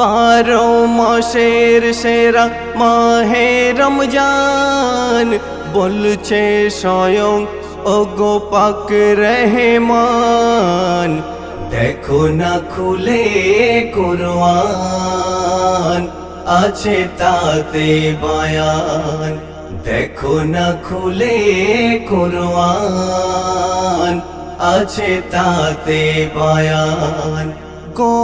বারো মাসের সেরা মাহে রমজান, বলছে স্বয়ং ও গোপাক রহমান। দেখো না খুলে কোরআন, আছে তাতে বয়ান। দেখো না খুলে কোরআন, আছে তাতে বয়ান। গো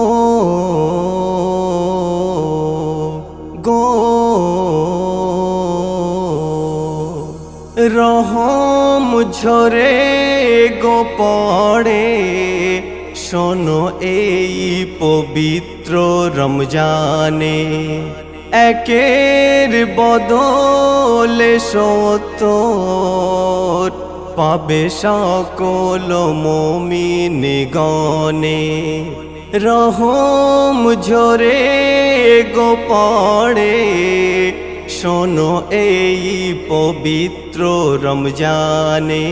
গো। রহম ঝরে গো পড়ে, শোনো এই পবিত্র রমজানে। একের বদলে সত্তর পাবে সকল মমিনিগণে। রহম ঝরে গো পড়ে। শোনো এই পবিত্র রমজানে।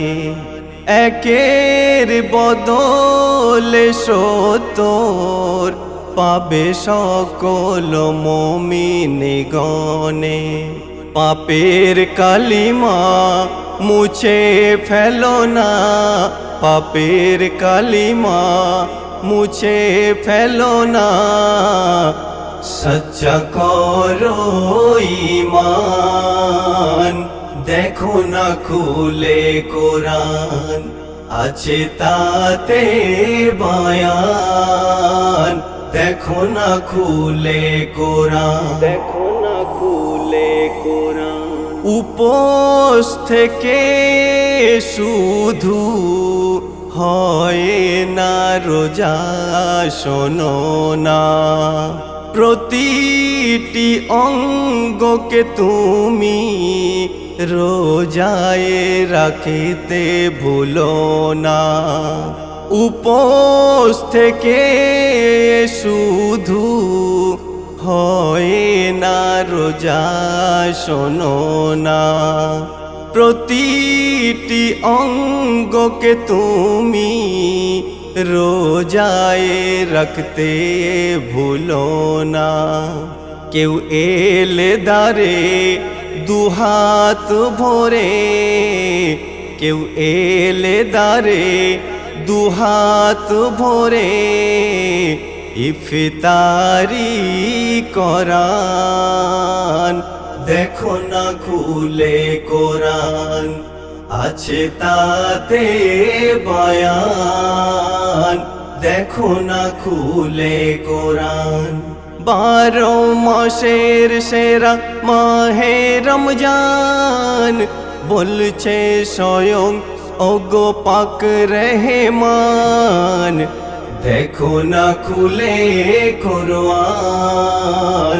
একের বদলে সত্তর পাবে সকল মমিনিগণে। পাপের কালিমা মুছে ফেলো না। পাপের কালিমা মুছে ফেলো না। সচ্চা করো ইমান দেখো না খুলে কোরআন, আছে তাতে বয়ান। দেখো না খুলে কোরআন। দেখো না খুলে কোরআন। উপোস থেকে শুধু হয় না রোজা, শোনো না। প্রতিটি অঙ্গকে তুমি রোজায় রাখিতে ভুলো না। উপোস থেকে শুধু হয় না রোজা, শোনো না। প্রতিটি অঙ্গকে তুমি রোজায় রাখতে ভুলো না। কেউ এলে দারে দুহাত ভরে, কেউ এলে দারে দুহাত ভরে, ইফতারি করান। দেখো না খুলে কোরআন, আছে তাতে বয়ান। দেখো না খুলে কোরআন, বারো মাসের সেরা মাহে রমজান। বলছে স্বয়ং ওগো পাক রহমান। দেখো না খুলে কোরআন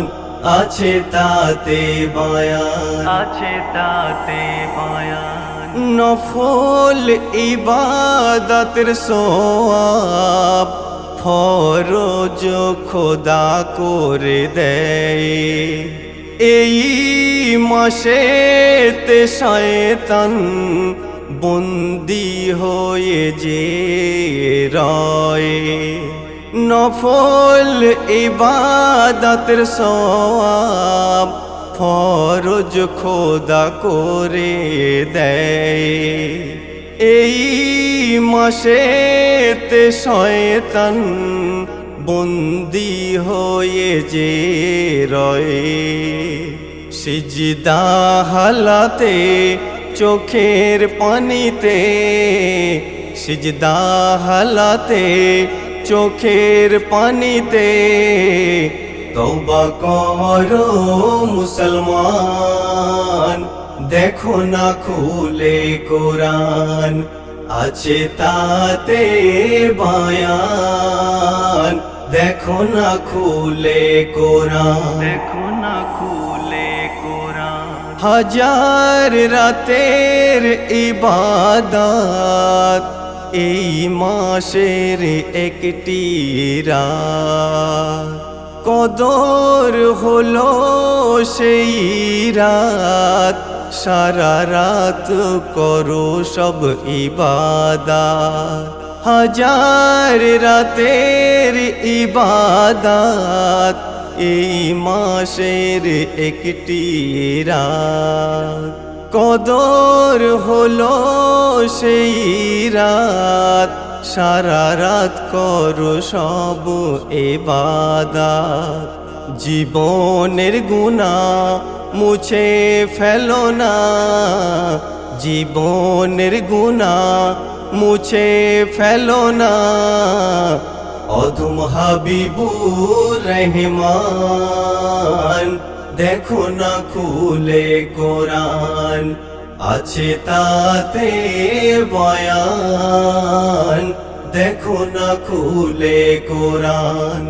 আছে তাতে বয়ান। আছে তাতে বয়ান। নফল ইবাদতের সোয়াব ফরজ খোদা করে দেয়। এই মাসেতে শয়তান বন্দি হয়ে যে রয়। নফল ইবাদতের সওয়াব ফরজ খোদা করে দেয়। এই মাসেতে শয়তান বন্দি হয়ে যে রয়ে। সিজদা হালাতে চোখের পানিতে, সিজদা হালাতে চোখের পানিতে। তওবা করো মুসলমান, দেখো না খুলে কোরআন, আছে তাতে বয়ান। দেখো না খুলে কোরআন। দেখো হাজার রাতের ইবাদত এই মাসের একটি রাত। কদর হলো সেই রাত। সারা রাত করো সব ইবাদত। হাজার রাতের ইবাদত এই মাসের একটি রাত। কদর হলো সেই রাত। সারা রাত করো সব এবাদাত। জীবনের গুণা মুছে ফেলো না। জীবনের গুণা মুছে ফেলো না। অধম হাবিবুর রহমান। দেখো না খুলে কোরআন, আছে তাতে বয়ান। দেখো না খুলে কোরআন,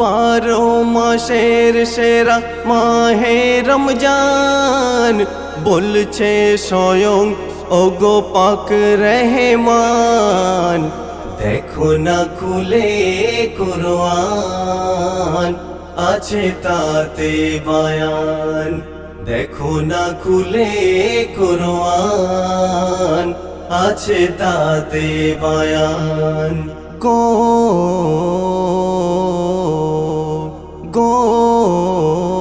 বারো মাসের সেরা মাহে রমজান। বলছে স্বয়ং, ওগো পাক রহমান। দেখো না খুলে কোরআন, আছে তাতে বায়ান। দেখো না খুলে কোরআন, আছে তাতে বায়ান। গো গো।